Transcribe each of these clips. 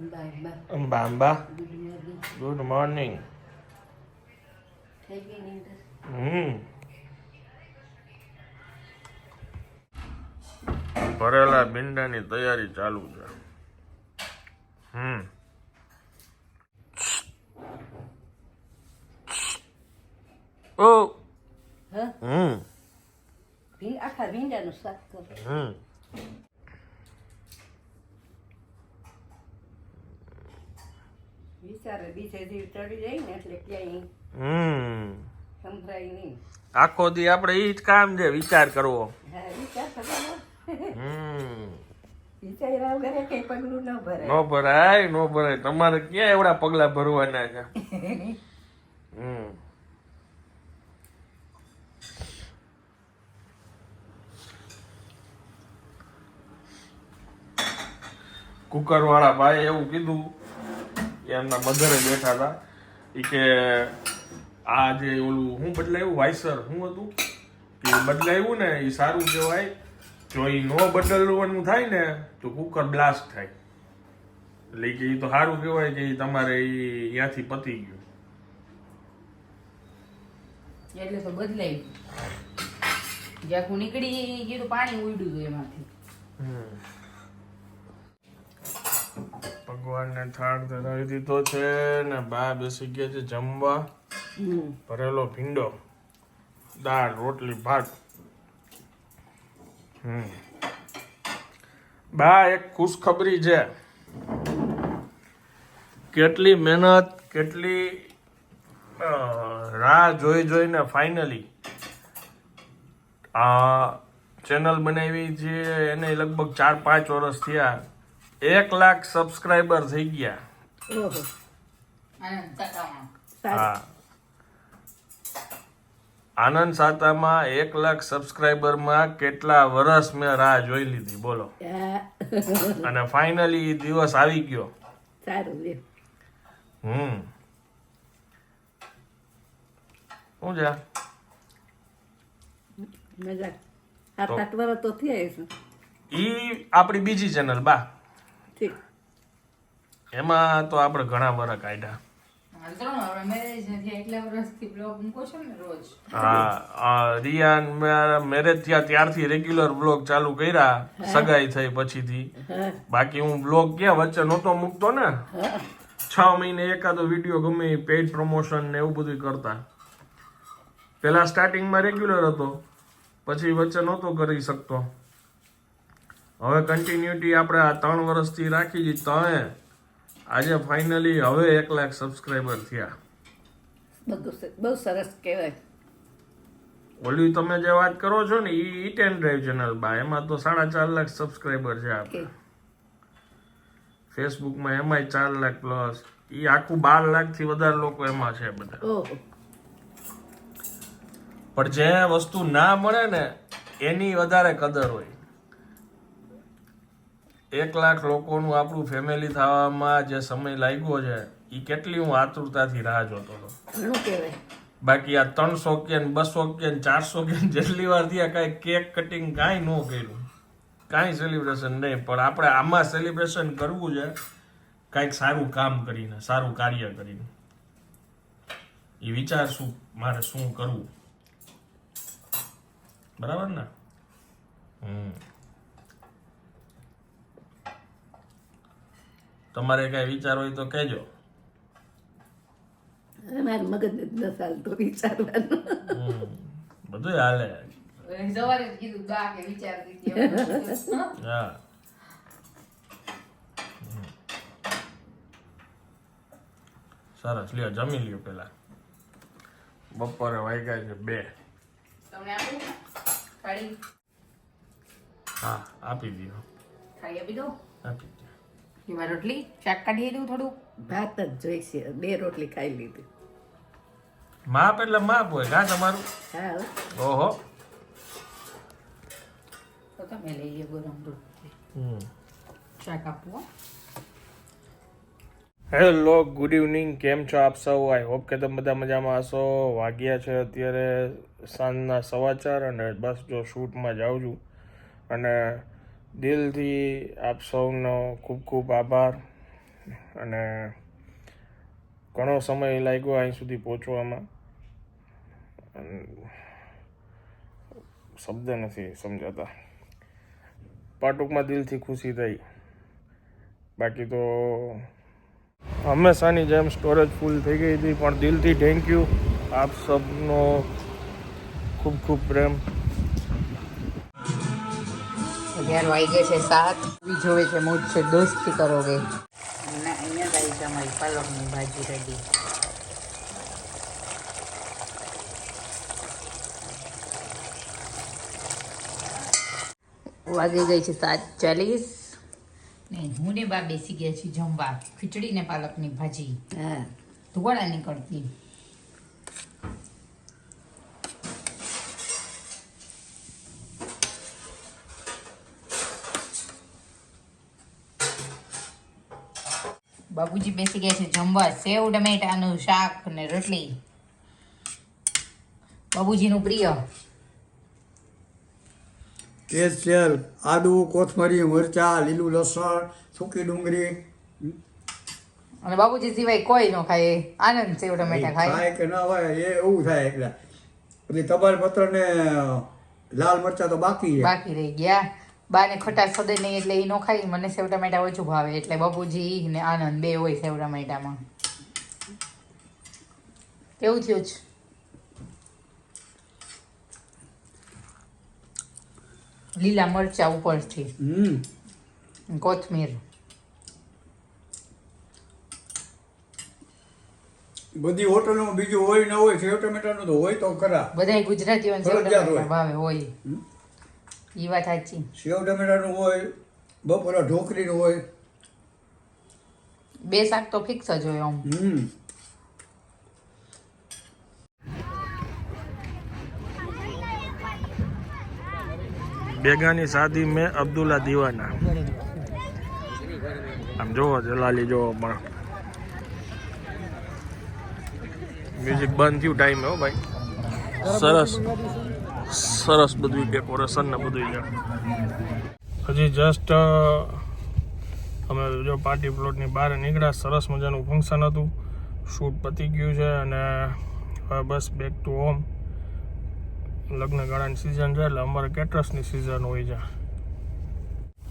Amba Amba good morning હમ ભરેલા ભીંડાની તૈયારી ચાલુ છે. હમ. ઓ હમ. આખા ભીંડાનું શાક કરો. હમ. વિચારે ચડી જાય ને એટલે ક્યાંય હમ. સંભળાય નહીં. આખો દી આપણે ઈ જ કામ છે વિચાર કરવો. હા વિચાર કરવાનો. હમ. વિચાર્યા વગર કઈ પગલું ન ભરાય. નો ભરાય નો ભરાય. તમારે ક્યાં એવડા પગલા ભરવાના છે? હમ. કુકર વાળા ભાઈ એવું કીધું કે એમના મધરે બેઠા હતા. એ કે આ જે ઓલું હું બદલાયું? વાઇસર શું હતું? કે બદલાયું ને એ સારું કહેવાય. જો એ નો બદલવાનું થાય ને તો કુકર બ્લાસ્ટ થાય. એટલે કે એ તો સારું કહેવાય કે તમારે એ ત્યાંથી પતી ગયું. એટલે તો બદલાઈ ગયું જ્યાં નીકળી ગયું પાણી ઉડ્યું હતું એમાંથી. ભગવાનને થાળ ધરાવી દીધો છે ને બા બેસી ગયા છે જમવા. ભરેલો ભીંડો દાળ રોટલી ભાત. બા એક ખુશખબરી છે. કેટલી મહેનત કેટલી રાહ જોઈ જોઈને ફાઇનલી આ ચેનલ બનાવી છે એને લગભગ ચાર પાંચ વર્ષ થયા. એક લાખ સબસ્ક્રાઈબર થઈ ગયા. હા. આનંદ સાતામાં એક લાખ સબસ્ક્રાઈબરમાં કેટલા વર્ષ મેં રાહ જોઈ લીધી બોલો. અને ફાઇનલી દિવસ આવી ગયો. હમ. શું છે ઈ આપણી બીજી ચેનલ બા. ઠીક એમાં તો આપણે ઘણા વર્ષ કાઢ્યા. હાલ તો હવે મેરેજ નથી એટલા વર્ષથી બ્લોગ મૂકો છો ને રોજ. હા આ મેરેજ થયા ત્યારથી રેગ્યુલર બ્લોગ ચાલુ કર્યા સગાઈ થઈ પછીથી. બાકી હું બ્લોગ ક્યાં વચ્ચે નહોતો મૂકતો ને. છ મહિને એકાદો વીડિયો ગમે પેઇડ પ્રમોશન ને એવું બધું કરતા. પેલા સ્ટાર્ટિંગમાં રેગ્યુલર હતો પછી વચ્ચે નહોતો કરી શકતો. હવે કન્ટિન્યુટી આપણે આ ત્રણ વર્ષથી રાખી છે તણે આજે ફાઇનલી હવે એક લાખ સબસ્ક્રાઈબર થયા. બહુ સરસ કહેવાય. ઓલી તમે જે વાત કરો છો ને એ એન્ડ ડ્રાઈવ ચેનલ બા એમાં તો સાડા ચાર લાખ સબસ્ક્રાઈબર છે આપણે ફેસબુકમાં એમાંય ચાર લાખ પ્લસ એ આખું બાર લાખથી વધારે લોકો એમાં છે બધા. પણ જે વસ્તુ ના મળે ને એની વધારે કદર હોય. એક લાખ લોકોનું આપણું ફેમિલી થવામાં જે સમય લાગ્યો છે એ કેટલી હું આતુરતાથી રાહ જોતો હતો. બાકી આ ત્રણસો કે બસો કે ચારસો કે જેટલી વાર થયા કાંઈ કેક કટિંગ કાંઈ ન કર્યું. કાંઈ સેલિબ્રેશન નહીં પણ આપણે આમાં સેલિબ્રેશન કરવું છે કાંઈક સારું કામ કરીને સારું કાર્ય કરીને. એ વિચાર શું મારે શું કરવું? બરાબર ને? હમ. તમારે કઈ વિચાર હોય તો કહેજો. મારું મગજ જ ન ચાલતું વિચારવાનું. બધું હાલે. સવારે કીધું બા કે વિચારતી હા. સરસ લ્યો જમી લ્યો પેલા. બપોરે વાગ્યા છે બે. હા આપી દીધો આપી દો આપી દો એમાં રોટલી શાક કાઢી દઉં થોડું ભાત જ જોઈશે. બે રોટલી ખાઈ લીધી. માપ એટલે માપ હોય હા તમારું? હા હો. ઓહો. તો તમે લઈ લો ગરમ રોટલી. હમ. શાક આપવો હો. Hello good evening. કેમ છો આપ સૌ? આઈ હોપ કે તમે બધા મજામાં હશો. વાગ્યા છે અત્યારે સાંજના સવા ચાર અને બસ જો શૂટમાં જાઉં છું. અને દિલથી આપ સૌનો ખૂબ ખૂબ આભાર અને ઘણો સમય લાગ્યો અહીં સુધી પહોંચવામાં. શબ્દ નથી સમજાતા. પણ ટૂંકમાં દિલથી ખુશી થઈ. બાકી તો હંમેશાની જેમ સ્ટોરેજ ફૂલ થઈ ગઈ હતી, પણ દિલથી થેન્ક યુ આપ સબનો ખૂબ ખૂબ પ્રેમ. અગિયાર વાગે છે સાત. જોવે છે મુझसे દોસ્તી કરોગે. ના અહીંયા થાય છે અમારી પાલકની ભાજી રેડી વાગી ગઈ છે સાત ચાલીસ. ને હું ને બા બેસી ગયા છીએ જમવા. ખીચડી ને પાલકની ભાજી. હા. ધુવાડા નીકળતી. બાબુજી બેસી ગયા છે જમવા. સેવ ટમેટાનું શાક ને રોટલી. બાબુજીનું પ્રિય. તેજ તેલ આદુ કોથમરી મરચા લીલું લસણ સૂકી ડુંગળી. અને બાબુજી સિવાય કોઈ ન ખાય આનંદ સેવ ટમેટા ખાય. ખાય કે ના હોય એ એવું થાય એટલે પછી તમારે પત્ર ને લાલ મરચાં તો બાકી બાકી રહી ગયા. બાને ખટાશ સદે નહીં એટલે એ ન ખાય મને સેવ ટમેટા ઓછું ભાવે. એટલે બાપુજી ને આનંદ બે હોય સેવ ટમેટામાં કેવું થયું છે લીલા મરચા ઉપરથી. હમ. કોથમીર. બધી હોટલોમાં બીજું હોય ન હોય સેવ ટમેટાનું તો હોય તો ખરા. બધા ગુજરાતીઓને સેવ ટમેટા ભાવે હોય. એ વાત સાચી. સેવ ટમેટાનું હોય બપોરા ઢોકરીનું હોય. બે શાક તો ફિક્સ જ હોય આમ. હમ. બેગાની શાદી મેં અબ્દુલ્લા દીવાના. આમ જોવો જલાલી જોવો પણ. મ્યુઝિક બંધ થયું ટાઈમે હો ભાઈ. સરસ. સરસ બધું ડેકોરેશન ને બધું છે. હજી જસ્ટ અમે જો પાર્ટી પ્લોટની બહાર નીકળ્યા સરસ મજાનું ફંક્શન હતું. શૂટ પતી ગયું છે અને હવે બસ બેક ટુ હોમ લગ્ન ગાળાની સિઝન છે એટલે અમારે કેટરસની સિઝન હોય છે.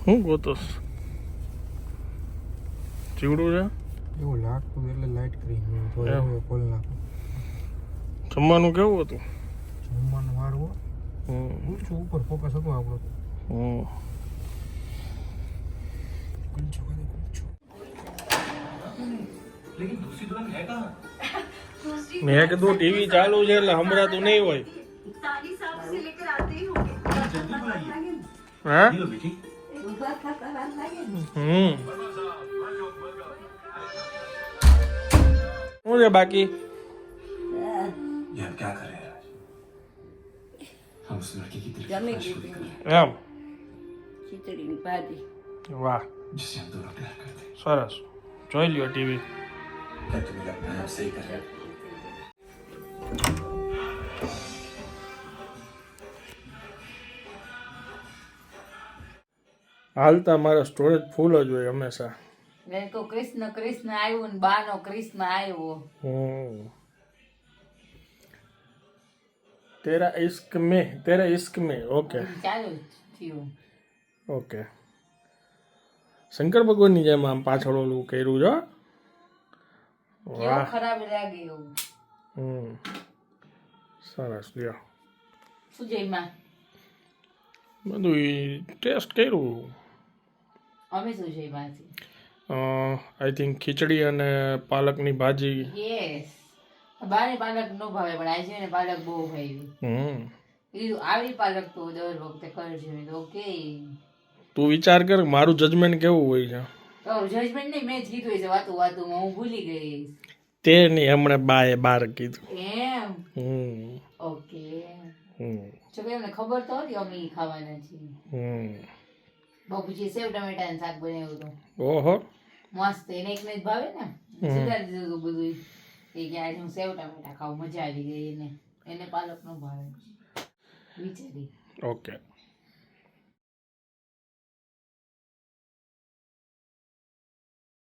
હું ગોતોસ ચીવડું છે? એવું લાગતું એટલે લાઈટ કરી એમ. નાખું. જમવાનું કેવું હતું? જમવાનું સારું ઊંચું ઉપર ફોકસ હતું આપણું હમ મેં કીધું ટીવી ચાલુ છે એટલે સંભળાતું નહીં હોય હા હમ શું છે બાકી યાર ક્યાં क्या करें राज हम उस लड़के की दिल की જમી ख्वाहिश पूरी લીધી करें એમ ખીચડીની ભાજી વાહ जिससे हम दोनों प्यार करते हैं સરસ જોઈ લ્યો ટીવી क्या तुम्हें लगता है हम सही कर रहे हैं હાલતા મારા સ્ટોરેજ ફૂલ જ હોય હંમેશા મેં તો કૃષ્ણ કૃષ્ણ આવ્યું ને બાનો કૃષ્ણ આવ્યો हम्म તેરા ઇશ્ક મે તેરા ઇશ્ક મે ઓકે ઓકે શંકર ભગવાનની જેમ આમ પાછળ ઓલું કર્યું જો વાહ. ખરાબ લાગે એવું. હમ. સરસ લ્યો. શું બધું ટેસ્ટ કર્યું. અમે શું આઈ થિંક ખીચડી અને પાલકની ભાજી. યસ બાને પાલક નો ભાવે પણ આજે એને પાલક બહુ ભાવી હમ. કીધું આવી પાલક તો દર વખતે કરજો તો ઓકે. તું વિચાર કર મારું જજમેન્ટ કેવું હોય છે? તો જજમેન્ટ નહીં મેં જ કીધું છે વાતું વાતુંમાં હું ભૂલી ગઈ તે નહીં હમણે બાએ બાર કીધું. એમ? હમ. ઓકે. હમ. જો કે એમને ખબર તો હતી અમે ખાવાના છીએ. હમ. બાપુજી સેવ ટમેટાનું શાક બનાવ્યું હતું. ઓહો. મસ્ત એને એક જ ભાવે ને? સુધારી દીધું બધું એ કે આજે હું સેવ ટામેટા ખાઉં, મજા આવી ગઈ એને. એને પાલક નો ભાવે. વિચારી. ઓકે